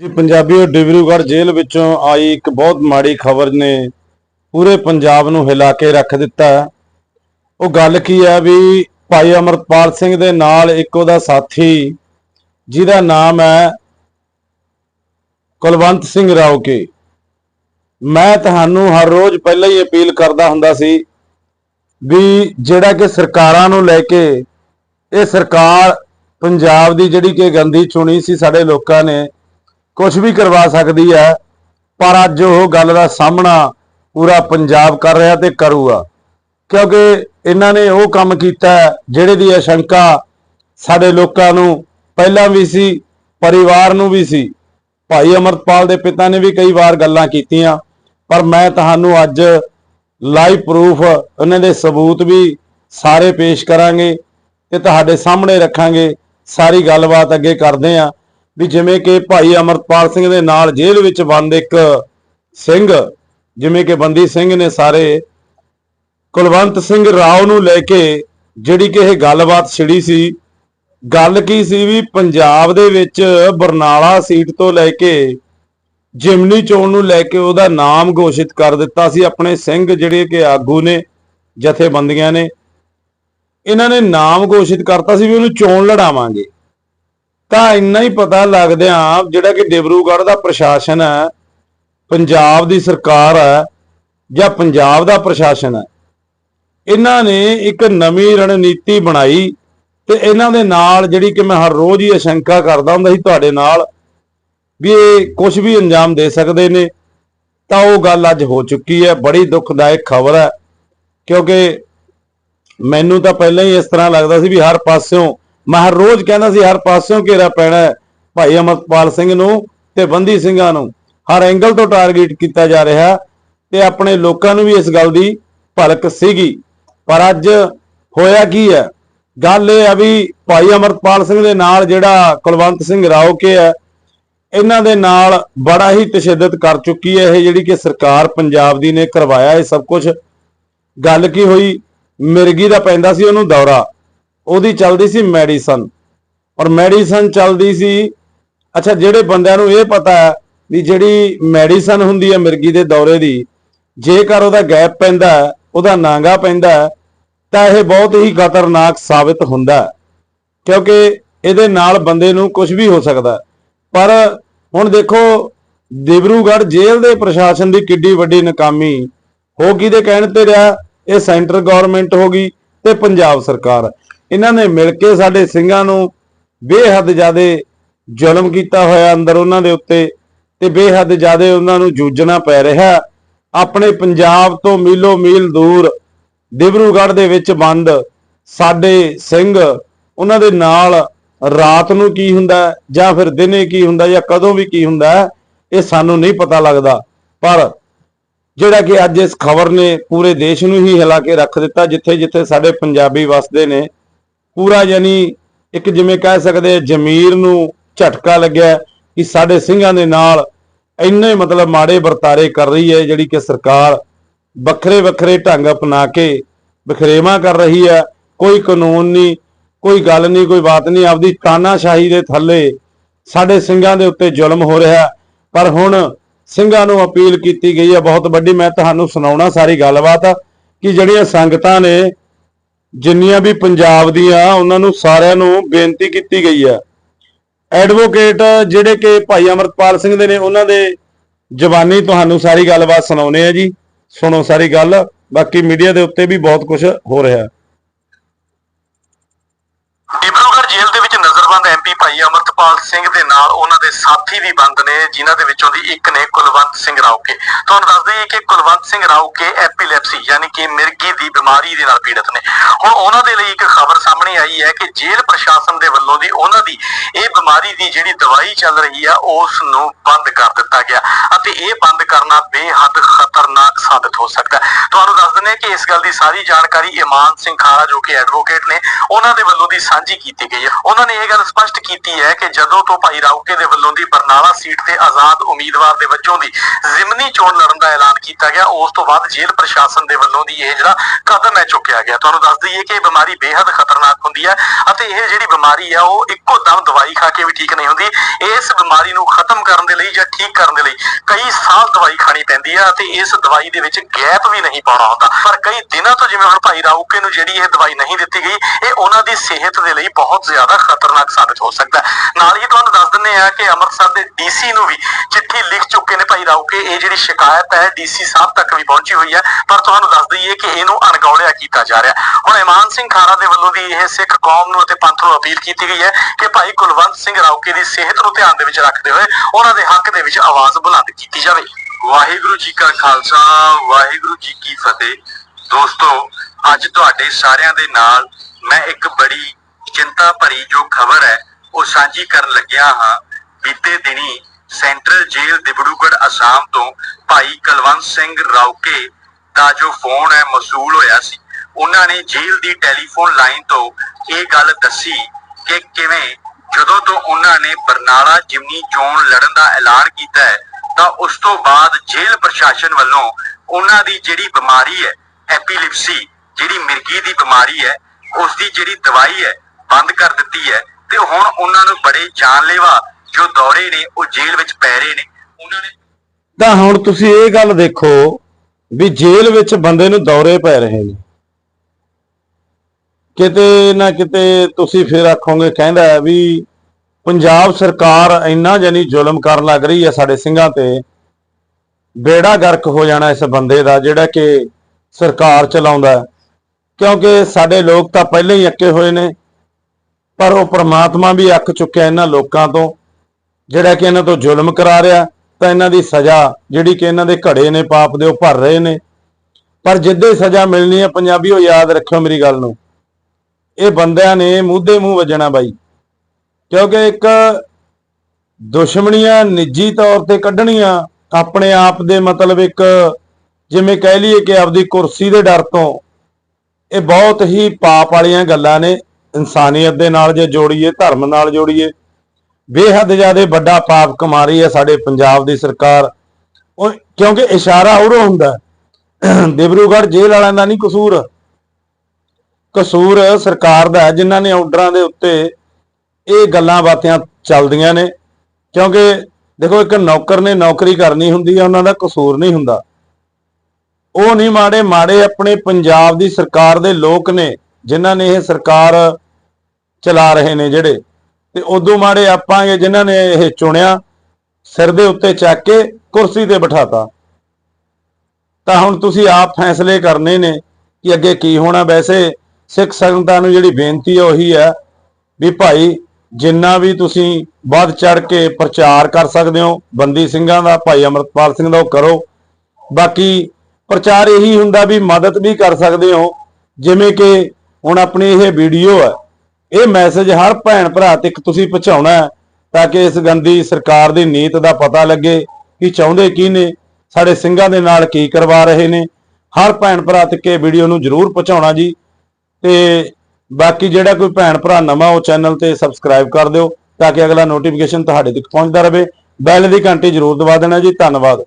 ਜੀ ਪੰਜਾਬੀਓ ਡਿਬਰੂਗੜ੍ਹ ਜੇਲ੍ਹ ਵਿੱਚੋਂ ਆਈ ਇੱਕ ਬਹੁਤ ਮਾੜੀ ਖਬਰ ਨੇ। ਪੂਰੇ ਪੰਜਾਬ ਨੂੰ ਹਿਲਾ ਕੇ ਰੱਖ ਦਿੱਤਾ। ਉਹ ਗੱਲ ਕੀ ਹੈ ਵੀ ਭਾਈ ਅਮਰਪਾਲ ਸਿੰਘ ਦੇ ਨਾਲ ਇੱਕ ਉਹਦਾ ਸਾਥੀ, ਜਿਹਦਾ ਨਾਮ ਹੈ ਕੁਲਵੰਤ ਸਿੰਘ ਰਾਉਕੇ ਮੈਂ ਤੁਹਾਨੂੰ ਹਰ ਰੋਜ਼ ਪਹਿਲਾਂ ਹੀ ਅਪੀਲ ਕਰਦਾ ਹੁੰਦਾ ਸੀ ਵੀ ਜਿਹੜਾ ਕਿ ਸਰਕਾਰਾਂ ਨੂੰ ਲੈ ਕੇ ਇਹ ਸਰਕਾਰ ਪੰਜਾਬ ਦੀ ਜਿਹੜੀ ਕਿ ਗੰਦੀ ਚੁਣੀ ਸੀ ਸਾਡੇ ਲੋਕਾਂ ਨੇ ਕੁਝ ਵੀ ਕਰਵਾ ਸਕਦੀ ਹੈ, ਪਰ ਅੱਜ ਉਹ ਗੱਲ ਦਾ ਸਾਹਮਣਾ ਪੂਰਾ ਪੰਜਾਬ ਕਰ ਰਿਹਾ ਤੇ ਕਰੂਗਾ। ਕਿਉਂਕਿ ਇਹਨਾਂ ਨੇ ਉਹ ਕੰਮ ਕੀਤਾ ਜਿਹੜੇ ਦੀ ਆਸ਼ੰਕਾ ਸਾਡੇ ਲੋਕਾਂ ਨੂੰ ਪਹਿਲਾਂ ਵੀ ਸੀ, ਪਰਿਵਾਰ ਨੂੰ ਵੀ ਸੀ। ਭਾਈ ਅਮਰਪਾਲ ਦੇ ਪਿਤਾ ਨੇ ਵੀ ਕਈ ਵਾਰ ਗੱਲਾਂ ਕੀਤੀਆਂ, ਪਰ ਮੈਂ ਤੁਹਾਨੂੰ ਅੱਜ ਲਾਈਵ ਪ੍ਰੂਫ ਉਹਨਾਂ ਦੇ ਸਬੂਤ ਵੀ ਸਾਰੇ ਪੇਸ਼ ਕਰਾਂਗੇ ਤੇ ਤੁਹਾਡੇ ਸਾਹਮਣੇ ਰੱਖਾਂਗੇ, ਸਾਰੀ ਗੱਲਬਾਤ ਅੱਗੇ ਕਰਦੇ ਆਂ ਵੀ ਜਿਵੇਂ ਕਿ ਭਾਈ ਅਮਰਪਾਲ ਸਿੰਘ ਦੇ ਨਾਲ ਜੇਲ੍ਹ ਵਿੱਚ ਬੰਦ ਇੱਕ ਸਿੰਘ, ਜਿਵੇਂ ਕਿ ਬੰਦੀ ਸਿੰਘ ਨੇ ਸਾਰੇ, ਕੁਲਵੰਤ ਸਿੰਘ ਰਾਓ ਨੂੰ ਲੈ ਕੇ ਜਿਹੜੀ ਕਿ ਇਹ ਗੱਲਬਾਤ ਛਿੜੀ ਸੀ, ਗੱਲ ਕੀ ਸੀ ਵੀ ਪੰਜਾਬ ਦੇ ਵਿੱਚ ਬਰਨਾਲਾ ਸੀਟ ਤੋਂ ਲੈ ਕੇ ਜਿਮਨੀ ਚੋਣ ਨੂੰ ਲੈ ਕੇ ਉਹਦਾ ਨਾਮ ਘੋਸ਼ਿਤ ਕਰ ਦਿੱਤਾ ਸੀ, ਆਪਣੇ ਸਿੰਘ ਜਿਹੜੇ ਕਿ ਆਗੂ ਨੇ, ਜਥੇਬੰਦੀਆਂ ਨੇ, ਇਹਨਾਂ ਨੇ ਨਾਮ ਘੋਸ਼ਿਤ ਕਰਤਾ ਸੀ ਵੀ ਉਹਨੂੰ ਚੋਣ ਲੜਾਵਾਂਗੇ। ਤਾਂ ਇੰਨਾ ਹੀ ਪਤਾ ਲੱਗਦਿਆਂ ਜਿਹੜਾ ਕਿ ਡਿਬਰੂਗੜ੍ਹ ਦਾ ਪ੍ਰਸ਼ਾਸਨ ਹੈ, ਪੰਜਾਬ ਦੀ ਸਰਕਾਰ ਹੈ ਜਾਂ ਪੰਜਾਬ ਦਾ ਪ੍ਰਸ਼ਾਸਨ ਹੈ। ਇਹਨਾਂ ਨੇ ਇੱਕ ਨਵੀਂ ਰਣਨੀਤੀ ਬਣਾਈ ਤੇ ਇਹਨਾਂ ਦੇ ਨਾਲ ਜਿਹੜੀ ਕਿ ਮੈਂ ਹਰ ਰੋਜ਼ ਹੀ ਆਸ਼ੰਕਾ ਕਰਦਾ ਹੁੰਦਾ ਸੀ ਤੁਹਾਡੇ ਨਾਲ ਵੀ ਇਹ ਕੁਝ ਵੀ ਅੰਜਾਮ ਦੇ ਸਕਦੇ ਨੇ, ਤਾਂ ਉਹ ਗੱਲ ਅੱਜ ਹੋ ਚੁੱਕੀ ਹੈ। ਬੜੀ ਦੁਖਦਾਇਕ ਖਬਰ ਹੈ, ਕਿਉਂਕਿ ਮੈਨੂੰ ਤਾਂ ਪਹਿਲਾਂ ਹੀ ਇਸ ਤਰ੍ਹਾਂ ਲੱਗਦਾ ਸੀ ਵੀ ਹਰ ਪਾਸਿਓਂ ਮੈਂ ਹਰ ਰੋਜ਼ ਕਹਿੰਦਾ ਸੀ, ਹਰ ਪਾਸਿਓਂ ਘੇਰਾ ਪੈਣਾ ਭਾਈ ਅਮਰਪਾਲ ਸਿੰਘ ਨੂੰ ਤੇ ਬੰਦੀ ਸਿੰਘਾਂ ਨੂੰ। ਹਰ ਐਂਗਲ ਤੋਂ ਟਾਰਗੇਟ ਕੀਤਾ ਜਾ ਰਿਹਾ ਤੇ ਆਪਣੇ ਲੋਕਾਂ ਨੂੰ ਵੀ ਇਸ ਗੱਲ ਦੀ ਭਲਕ ਸੀਗੀ। ਪਰ ਅੱਜ ਹੋਇਆ ਕੀ ਹੈ? ਗੱਲ ਇਹ ਆ ਵੀ ਭਾਈ ਅਮਰਪਾਲ ਸਿੰਘ ਦੇ ਨਾਲ ਜਿਹੜਾ ਕੁਲਵੰਤ ਸਿੰਘ ਰਾਓ ਕੇ ਹੈ, ਇਹਨਾਂ ਦੇ ਨਾਲ ਬੜਾ ਹੀ ਤਸ਼ੱਦਦ ਕਰ ਚੁੱਕੀ ਹੈ ਇਹ ਜਿਹੜੀ ਕਿ ਸਰਕਾਰ ਪੰਜਾਬ ਦੀ ਨੇ ਕਰਵਾਇਆ ਇਹ ਸਭ ਕੁਝ ਗੱਲ ਕੀ ਹੋਈ? ਮਿਰਗੀ ਦਾ ਪੈਂਦਾ ਸੀ ਉਹਨੂੰ ਦੌਰਾ। ਉਹਦੀ ਚੱਲਦੀ ਸੀ ਮੈਡੀਸਨ। ਔਰ ਮੈਡੀਸਨ ਚੱਲਦੀ ਸੀ, ਅੱਛਾ, ਜਿਹੜੇ ਬੰਦਿਆਂ ਨੂੰ ਇਹ ਪਤਾ ਹੈ ਵੀ ਜਿਹੜੀ ਮੈਡੀਸਨ ਹੁੰਦੀ ਹੈ ਮਿਰਗੀ ਦੇ ਦੌਰੇ ਦੀ, ਜੇਕਰ ਉਹਦਾ ਗੈਪ ਪੈਂਦਾ ਉਹਦਾ ਨਾਂਗਾ ਪੈਂਦਾ ਤਾਂ ਇਹ ਬਹੁਤ ਹੀ ਖਤਰਨਾਕ ਸਾਬਿਤ ਹੁੰਦਾ ਕਿਉਂਕਿ ਇਹਦੇ ਨਾਲ ਬੰਦੇ ਨੂੰ ਕੁਝ ਵੀ ਹੋ ਸਕਦਾ ਪਰ ਹੁਣ ਦੇਖੋ, ਦਿਬਰੂਗੜ੍ਹ ਜੇਲ੍ਹ ਦੇ ਪ੍ਰਸ਼ਾਸਨ ਦੀ ਕਿੱਡੀ ਵੱਡੀ ਨਾਕਾਮੀ, ਹੋ ਗਈ ਦੇ ਕਹਿਣ ਤੇ ਰਿਹਾ, ਇਹ ਸੈਂਟਰ ਗਵਰਨਮੈਂਟ ਹੋ ਗਈ ਤੇ ਪੰਜਾਬ ਸਰਕਾਰ। ਇਹਨਾਂ ਨੇ ਮਿਲ ਕੇ ਸਾਡੇ ਸਿੰਘਾਂ ਨੂੰ ਬੇਹੱਦ ਜ਼ਿਆਦਾ ਜ਼ੁਲਮ ਕੀਤਾ ਹੋਇਆ ਅੰਦਰ ਉਹਨਾਂ ਦੇ ਉੱਤੇ ਤੇ ਬੇਹੱਦ ਜ਼ਿਆਦਾ ਉਹਨਾਂ ਨੂੰ ਜੂਝਣਾ ਪੈ ਰਿਹਾ। ਆਪਣੇ ਪੰਜਾਬ ਤੋਂ ਮੀਲੋ ਮੀਲ ਦੂਰ ਦਿਬਰੂਗੜ੍ਹ ਦੇ ਵਿੱਚ ਬੰਦ ਸਾਡੇ ਸਿੰਘ ਉਹਨਾਂ ਦੇ ਨਾਲ ਰਾਤ ਨੂੰ ਕੀ ਹੁੰਦਾ ਜਾਂ ਫਿਰ ਦਿਨੇ ਕੀ ਹੁੰਦਾ ਜਾਂ ਕਦੋਂ ਵੀ ਕੀ ਹੁੰਦਾ ਹੈ, ਇਹ ਸਾਨੂੰ ਨਹੀਂ ਪਤਾ ਲੱਗਦਾ। ਪਰ ਜਿਹੜਾ ਕਿ ਅੱਜ ਇਸ ਖਬਰ ਨੇ ਪੂਰੇ ਦੇਸ਼ ਨੂੰ ਹੀ ਹਿਲਾ ਕੇ ਰੱਖ ਦਿੱਤਾ ਜਿੱਥੇ ਜਿੱਥੇ ਸਾਡੇ ਪੰਜਾਬੀ ਵਸਦੇ ਨੇ ਪੂਰਾ ਯਾਨੀ ਇੱਕ ਜਿਵੇਂ ਕਹਿ ਸਕਦੇ ਜ਼ਮੀਰ ਨੂੰ ਝਟਕਾ ਲੱਗਿਆ ਕਿ ਸਾਡੇ ਸਿੰਘਾਂ ਦੇ ਨਾਲ ਇੰਨੇ ਮਤਲਬ ਮਾੜੇ ਵਰਤਾਰੇ ਕਰ ਰਹੀ ਹੈ, ਜਿਹੜੀ ਕਿ ਸਰਕਾਰ ਵੱਖਰੇ ਵੱਖਰੇ ਢੰਗ ਅਪਣਾ ਕੇ ਬਖਰੇਵਾ ਕਰ ਰਹੀ ਹੈ। ਕੋਈ ਕਾਨੂੰਨ ਨਹੀਂ, ਕੋਈ ਗੱਲ ਨਹੀਂ, ਕੋਈ ਬਾਤ ਨਹੀਂ, ਆਪਦੀ ਤਾਨਾਸ਼ਾਹੀ ਦੇ ਥੱਲੇ ਸਾਡੇ ਸਿੰਘਾਂ ਦੇ ਉੱਤੇ ਜ਼ੁਲਮ ਹੋ ਰਿਹਾ। ਪਰ ਹੁਣ ਸਿੰਘਾਂ ਨੂੰ ਅਪੀਲ ਕੀਤੀ ਗਈ ਹੈ, ਬਹੁਤ ਵੱਡੀ, ਮੈਂ ਤੁਹਾਨੂੰ ਸੁਣਾਉਣਾ ਸਾਰੀ ਗੱਲਬਾਤ ਕਿ ਜਿਹੜੀਆਂ ਸੰਗਤਾਂ ਨੇ ਜਿੰਨੀਆਂ ਵੀ ਪੰਜਾਬ ਦੀਆਂ, ਉਹਨਾਂ ਨੂੰ ਸਾਰਿਆਂ ਨੂੰ ਬੇਨਤੀ ਕੀਤੀ ਗਈ ਹੈ। ਐਡਵੋਕੇਟ ਜਿਹੜੇ ਕਿ ਭਾਈ ਅਮਰਪਾਲ ਸਿੰਘ ਦੇ ਨੇ, ਉਹਨਾਂ ਦੇ ਜ਼ਬਾਨੀ ਤੁਹਾਨੂੰ ਸਾਰੀ ਗੱਲਬਾਤ ਸੁਣਾਉਨੇ ਆ ਜੀ। ਸੁਣੋ ਸਾਰੀ ਗੱਲ, ਬਾਕੀ ਮੀਡੀਆ ਦੇ ਉੱਤੇ ਵੀ ਬਹੁਤ ਕੁਝ ਹੋ ਰਿਹਾ। ਡਿਬਰੂਗੜ੍ਹ ਜੇਲ੍ਹ ਦੇ ਵਿੱਚ ਨਜ਼ਰਬੰਦ ਐਮਪੀ ਭਾਈ ਅਮਰਤਪਾਲ ਸਿੰਘ ਦੇ ਨਾਲ ਉਹਨਾਂ ਦੇ ਸਾਥੀ ਵੀ ਬੰਦ ਨੇ, ਜਿਨ੍ਹਾਂ ਦੇ ਵਿੱਚੋਂ ਦੀ ਇੱਕ ਨੇ ਕੁਲਵੰਤ ਸਿੰਘ ਰਾਉਕੇ ਤੁਹਾਨੂੰ ਦੱਸ ਦਈਏ ਕਿ ਕੁਲਵੰਤ ਸਿੰਘ ਰਾਉਕੇ ਐਪੀਲੈਪਸੀ ਯਾਨੀ ਕਿ ਮਿਰਗੀ ਦੀ ਬਿਮਾਰੀ ਦੇ ਨਾਲ ਪੀੜਤ ਨੇ। ਹੁਣ ਉਹਨਾਂ ਦੇ ਲਈ ਇੱਕ ਖਬਰ ਸਾਹਮਣੇ ਆਈ ਹੈ ਕਿ ਜੇਲ੍ਹ ਪ੍ਰਸ਼ਾਸਨ ਦੇ ਵੱਲੋਂ ਦੀ ਉਹਨਾਂ ਦੀ ਇਹ ਬਿਮਾਰੀ ਦੀ ਜਿਹੜੀ ਦਵਾਈ ਚੱਲ ਰਹੀ ਆ, ਉਸ ਨੂੰ ਬੰਦ ਕਰ ਦਿੱਤਾ ਗਿਆ ਅਤੇ ਇਹ ਬੰਦ ਕਰਨਾ ਬੇਹੱਦ ਖਤਰਨਾਕ ਸਾਬਤ ਹੋ ਸਕਦਾ ਤੁਹਾਨੂੰ ਦੱਸ ਦਿੰਦੇ ਹਾਂ ਕਿ ਇਸ ਗੱਲ ਦੀ ਸਾਰੀ ਜਾਣਕਾਰੀ ਇਮਾਨ ਸਿੰਘ ਖਾਰਾ ਜੋ ਕਿ ਐਡਵੋਕੇਟ ਨੇ, ਉਹਨਾਂ ਦੇ ਵੱਲੋਂ ਦੀ ਸਾਂਝੀ ਕੀਤੀ ਗਈ ਹੈ। ਉਹਨਾਂ ਨੇ ਇਹ ਗੱਲ ਸਪਸ਼ਟ ਕੀਤੀ ਹੈ ਕਿ ਕਿ ਜਦੋਂ ਤੋਂ ਭਾਈ ਰਾਊਕੇ ਦੇ ਵੱਲੋਂ ਦੀ ਬਰਨਾਲਾ ਸੀਟ ਤੇ ਆਜ਼ਾਦ ਉਮੀਦਵਾਰ ਦੇ ਵਜੋਂ ਦੀ ਜ਼ਿਮਨੀ ਚੋਣ ਲੜਨ ਦਾ ਐਲਾਨ ਕੀਤਾ ਗਿਆ, ਉਸ ਤੋਂ ਬਾਅਦ ਜੇਲ੍ਹ ਪ੍ਰਸ਼ਾਸਨ ਦੇ ਵੱਲੋਂ ਦੀ ਇਹ ਜਿਹੜਾ ਕਦਮ ਹੈ ਚੁੱਕਿਆ ਗਿਆ। ਤੁਹਾਨੂੰ ਦੱਸ ਦਈਏ ਕਿ ਇਹ ਬਿਮਾਰੀ ਬੇहद ਖਤਰਨਾਕ ਹੁੰਦੀ ਹੈ ਅਤੇ ਇਹ ਜਿਹੜੀ ਬਿਮਾਰੀ ਹੈ ਉਹ ਇੱਕੋ ਦਮ ਦਵਾਈ ਖਾ ਕੇ ਵੀ ਠੀਕ ਨਹੀਂ ਹੁੰਦੀ। ਇਸ ਬਿਮਾਰੀ ਨੂੰ ਖਤਮ ਕਰਨ ਦੇ ਲਈ ਜਾਂ ਠੀਕ ਕਰਨ ਦੇ ਲਈ ਕਈ ਸਾਲ ਦਵਾਈ ਖਾਣੀ ਪੈਂਦੀ ਹੈ ਅਤੇ ਇਸ ਦਵਾਈ ਦੇ ਵਿੱਚ ਗੈਪ ਵੀ ਨਹੀਂ ਪਾਉਣਾ ਹੁੰਦਾ। ਪਰ ਕਈ ਦਿਨਾਂ ਤੋਂ ਜਿਵੇਂ ਹੁਣ ਭਾਈ ਰਾਊਕੇ ਨੂੰ ਜਿਹੜੀ ਇਹ ਦਵਾਈ ਨਹੀਂ ਦਿੱਤੀ ਗਈ, ਇਹ ਉਹਨਾਂ ਦੀ ਸਿਹਤ ਦੇ ਲਈ ਬਹੁਤ ਜ਼ਿਆਦਾ ਖਤਰਨਾਕ ਸਾਬਿਤ ਹੋ ਸਕਦਾ ਹੈ। ਨਾਲ ਹੀ ਤੁਹਾਨੂੰ ਦੱਸ ਦਿੰਦੇ ਆ ਕਿ ਅੰਮ੍ਰਿਤਸਰ ਦੇ ਡੀਸੀ ਨੂੰ ਵੀ ਚਿੱਠੀ ਲਿਖ ਚੁੱਕੇ ਨੇ ਭਾਈ ਰਾਊਕੇ। ਇਹ ਜਿਹੜੀ ਸ਼ਿਕਾਇਤ ਹੈ ਡੀਸੀ ਸਾਹਿਬ ਤੱਕ ਵੀ ਪਹੁੰਚੀ ਹੋਈ ਹੈ, ਪਰ ਤੁਹਾਨੂੰ ਦੱਸ ਦਈਏ ਕਿ ਇਹਨੂੰ ਅਣਗੌਲਿਆ ਕੀਤਾ ਜਾ ਰਿਹਾ। ਹੁਣ ਇਮਾਨ ਸਿੰਘ ਖਾਰਾ ਦੇ ਵੱਲੋਂ ਵੀ ਇਹ ਸਿੱਖ ਕੌਮ ਨੂੰ ਅਤੇ ਪੰਥ ਨੂੰ ਅਪੀਲ ਕੀਤੀ ਗਈ ਹੈ ਕਿ ਭਾਈ ਕੁਲਵੰਤ ਸਿੰਘ ਰਾਊਕੇ ਦੀ ਸਿਹਤ ਨੂੰ ਧਿਆਨ ਦੇ ਵਿੱਚ ਰੱਖਦੇ ਹੋਏ ਉਹਨਾਂ ਦੇ ਹੱਕ ਦੇ ਵਿੱਚ ਆਵਾਜ਼ ਬੁਲੰਦ ਕੀਤੀ ਜਾਵੇ। ਵਾਹਿਗੁਰੂ ਜੀ ਕਾ ਖਾਲਸਾ, ਵਾਹਿਗੁਰੂ ਜੀ ਕੀ ਫਤਿਹ। ਦੋਸਤੋ, ਅੱਜ ਤੁਹਾਡੇ ਸਾਰਿਆਂ ਦੇ ਨਾਲ ਮੈਂ ਇੱਕ ਬੜੀ ਚਿੰਤਾ ਭਰੀ ਜੋ ਖਬਰ ਹੈ ਉਹ ਸਾਂਝੀ ਕਰਨ ਲੱਗਿਆ ਹਾਂ। ਬੀਤੇ ਦਿਨੀ ਸੈਂਟਰਲ ਜੇਲ੍ਹ ਦਿਬੜੂਗੜ ਅਸਾਮ ਤੋਂ ਭਾਈ ਕੁਲਵੰਤ ਸਿੰਘ ਰਾਉਕੇ ਦਾ ਜੋ ਫੋਨ ਹੈ, ਮਸੂਲ ਹੋਇਆ ਸੀ। ਉਹਨਾਂ ਨੇ ਜੇਲ੍ਹ ਦੀ ਟੈਲੀਫੋਨ ਲਾਈਨ ਤੋਂ ਇਹ ਗੱਲ ਦੱਸੀ ਕਿ ਕਿਵੇਂ ਜਦੋਂ ਤੋਂ ਉਹਨਾਂ ਨੇ ਬਰਨਾਲਾ ਜਿਮਨੀ ਚੋਣ ਲੜਨ ਦਾ ਐਲਾਨ ਕੀਤਾ ਹੈ, ਤਾਂ ਉਸ ਤੋਂ ਬਾਅਦ ਜੇਲ੍ਹ ਪ੍ਰਸ਼ਾਸਨ ਵੱਲੋਂ ਉਹਨਾਂ ਦੀ ਜਿਹੜੀ ਬਿਮਾਰੀ ਹੈ, ਐਪੀਲਿਪਸੀ, ਜਿਹੜੀ ਮਿਰਗੀ ਦੀ ਬਿਮਾਰੀ ਹੈ, ਉਸ ਦੀ ਜਿਹੜੀ ਦਵਾਈ ਹੈ, ਬੰਦ ਕਰ ਦਿੱਤੀ ਹੈ। ਤੇ ਹੁਣ ਉਹਨਾਂ ਨੂੰ ਬੜੇ ਜਾਨਲੇਵਾ ਜੋ ਦੌਰੇ ਨੇ, ਉਹ ਜੇਲ੍ਹ ਵਿੱਚ ਪੈ ਰਹੇ ਨੇ। ਉਹਨਾਂ ਨੇ ਤਾਂ ਹੁਣ ਤੁਸੀਂ ਇਹ ਗੱਲ ਦੇਖੋ ਵੀ ਜੇਲ੍ਹ ਵਿੱਚ ਬੰਦੇ ਨੂੰ ਦੌਰੇ ਪੈ ਰਹੇ ਨੇ। ਕਿਤੇ ਨਾ ਕਿਤੇ ਤੁਸੀਂ ਫਿਰ ਆਖੋਗੇ, ਕਹਿੰਦਾ ਵੀ ਪੰਜਾਬ ਸਰਕਾਰ ਇੰਨਾ ਜਾਨੀ ਜ਼ੁਲਮ ਕਰਨ ਲੱਗ ਰਹੀ ਹੈ ਸਾਡੇ ਸਿੰਘਾਂ ਤੇ, ਬੇੜਾ ਗਰਕ ਹੋ ਜਾਣਾ ਇਸ ਬੰਦੇ ਦਾ ਜਿਹੜਾ ਕਿ ਸਰਕਾਰ ਚਲਾਉਂਦਾ ਕਿਉਂਕਿ ਸਾਡੇ ਲੋਕ ਤਾਂ ਪਹਿਲਾਂ ਹੀ ਅੱਕੇ ਹੋਏ ਨੇ। ਪਰ ਉਹ ਪ੍ਰਮਾਤਮਾ ਵੀ ਅੱਕ ਚੁੱਕਿਆ ਇਹਨਾਂ ਲੋਕਾਂ ਤੋਂ। ਜਿਹੜਾ ਕਿ ਇਹਨਾਂ ਤੋਂ ਜ਼ੁਲਮ ਕਰਾ ਰਿਹਾ, ਤਾਂ ਇਹਨਾਂ ਦੀ ਸਜ਼ਾ ਜਿਹੜੀ ਕਿ ਇਹਨਾਂ ਦੇ ਘੜੇ ਨੇ, ਪਾਪ ਦੇ ਉਹ ਭਰ ਰਹੇ ਨੇ। ਪਰ ਜਿੱਦੇ ਸਜ਼ਾ ਮਿਲਣੀ ਹੈ, ਪੰਜਾਬੀਓ ਯਾਦ ਰੱਖਿਓ ਮੇਰੀ ਗੱਲ ਨੂੰ। ਇਹ ਬੰਦਿਆਂ ਨੇ ਮੂਧੇ ਮੂੰਹ ਵੱਜਣਾ ਬਾਈ। ਕਿਉਂਕਿ ਇੱਕ ਦੁਸ਼ਮਣੀਆਂ ਨਿੱਜੀ ਤੌਰ ਤੇ ਕੱਢਣੀਆਂ, ਆਪਣੇ ਆਪ ਦੇ ਮਤਲਬ ਇੱਕ ਜਿਵੇਂ ਕਹਿ ਲਈਏ ਕਿ ਆਪਦੀ ਕੁਰਸੀ ਦੇ ਡਰ ਤੋਂ, ਇਹ ਬਹੁਤ ਹੀ ਪਾਪ ਵਾਲੀਆਂ ਗੱਲਾਂ ਨੇ। ਇਨਸਾਨੀਅਤ ਦੇ ਨਾਲ ਜੇ ਜੋੜੀਏ, ਧਰਮ ਨਾਲ ਜੋੜੀਏ, ਬੇਹੱਦ ਜ਼ਿਆਦਾ ਵੱਡਾ ਪਾਪ ਕਮਾ ਰਹੀ ਹੈ ਸਾਡੇ ਪੰਜਾਬ ਦੀ ਸਰਕਾਰ। ਉਹ ਕਿਉਂਕਿ ਇਸ਼ਾਰਾ ਉਰੋਂ ਹੁੰਦਾ ਹੈ। ਜੇਲ੍ਹ ਵਾਲਿਆਂ ਦਾ ਨਹੀਂ ਕਸੂਰ। ਕਸੂਰ ਸਰਕਾਰ ਦਾ ਹੈ, ਜਿਨ੍ਹਾਂ ਨੇ ਆਰਡਰਾਂ ਦੇ ਉੱਤੇ ਇਹ ਗੱਲਾਂ ਬਾਤਾਂ ਚੱਲਦੀਆਂ ਨੇ। ਕਿਉਂਕਿ ਦੇਖੋ, ਇੱਕ ਨੌਕਰ ਨੇ ਨੌਕਰੀ ਕਰਨੀ ਹੁੰਦੀ ਹੈ, ਉਹਨਾਂ ਦਾ ਕਸੂਰ ਨਹੀਂ ਹੁੰਦਾ। ਉਹ ਨਹੀਂ ਮਾੜੇ ਮਾੜੇ ਆਪਣੇ ਪੰਜਾਬ ਦੀ ਸਰਕਾਰ ਦੇ ਲੋਕ ਨੇ। ਜਿਨ੍ਹਾਂ ਨੇ ਇਹ ਸਰਕਾਰ ਚਲਾ ਰਹੇ ਨੇ ਜਿਹੜੇ, ਤੇ ਉਦੋਂ ਮਾੜੇ ਆਪਾਂਗੇ ਜਿਨ੍ਹਾਂ ਨੇ ਇਹ ਚੁਣਿਆ, ਸਿਰ ਦੇ ਉੱਤੇ ਚੱਕ ਕੇ ਕੁਰਸੀ ਤੇ ਬਿਠਾਤਾ। ਤਾਂ ਹੁਣ ਤੁਸੀਂ ਆਪ ਫੈਸਲੇ ਕਰਨੇ ਨੇ ਕਿ ਅੱਗੇ ਕੀ ਹੋਣਾ। ਵੈਸੇ ਸਿੱਖ ਸੰਗਤਾਂ ਨੂੰ ਜਿਹੜੀ ਬੇਨਤੀ ਹੈ ਉਹੀ ਹੈ ਵੀ ਭਾਈ, ਜਿੰਨਾ ਵੀ ਤੁਸੀਂ ਵੱਧ ਚੜ ਕੇ ਪ੍ਰਚਾਰ ਕਰ ਸਕਦੇ ਹੋ, ਬੰਦੀ ਸਿੰਘਾਂ ਦਾ, ਭਾਈ ਅਮਰਤਪਾਲ ਸਿੰਘ ਦਾ ਉਹ ਕਰੋ। ਬਾਕੀ ਪ੍ਰਚਾਰ ਇਹੀ ਹੁੰਦਾ ਵੀ ਮਦਦ ਵੀ ਕਰ ਸਕਦੇ ਹੋ, ਜਿਵੇਂ ਕਿ ਹੁਣ ਆਪਣੀ ਇਹ ਵੀਡੀਓ ਹੈ, ਇਹ ਮੈਸੇਜ ਹਰ ਭੈਣ ਭਰਾ ਤੱਕ ਤੁਸੀਂ ਪਹੁੰਚਾਉਣਾ ਹੈ ਤਾਂ ਕਿ ਇਸ ਗੰਦੀ ਸਰਕਾਰ ਦੀ ਨੀਤ ਦਾ ਪਤਾ ਲੱਗੇ ਕਿ ਚਾਹੁੰਦੇ ਕੀ ਨੇ, ਸਾਡੇ ਸਿੰਘਾਂ ਦੇ ਨਾਲ ਕੀ ਕਰਵਾ ਰਹੇ ਨੇ। ਹਰ ਭੈਣ ਭਰਾ ਤੱਕ ਇਹ ਵੀਡੀਓ ਨੂੰ ਜਰੂਰ ਪਹੁੰਚਾਉਣਾ ਜੀ। ਤੇ ਬਾਕੀ ਜਿਹੜਾ ਕੋਈ ਭੈਣ ਭਰਾ ਨਵਾਂ ਉਹ ਚੈਨਲ ਤੇ ਸਬਸਕ੍ਰਾਈਬ ਕਰ ਦਿਓ ਤਾਂ ਕਿ ਅਗਲਾ ਨੋਟੀਫਿਕੇਸ਼ਨ ਤੁਹਾਡੇ ਤੱਕ ਪਹੁੰਚਦਾ ਰਹੇ। ਬੈਲ ਦੀ ਘੰਟੀ ਜਰੂਰ ਦਬਾ ਦੇਣਾ ਜੀ। ਧੰਨਵਾਦ।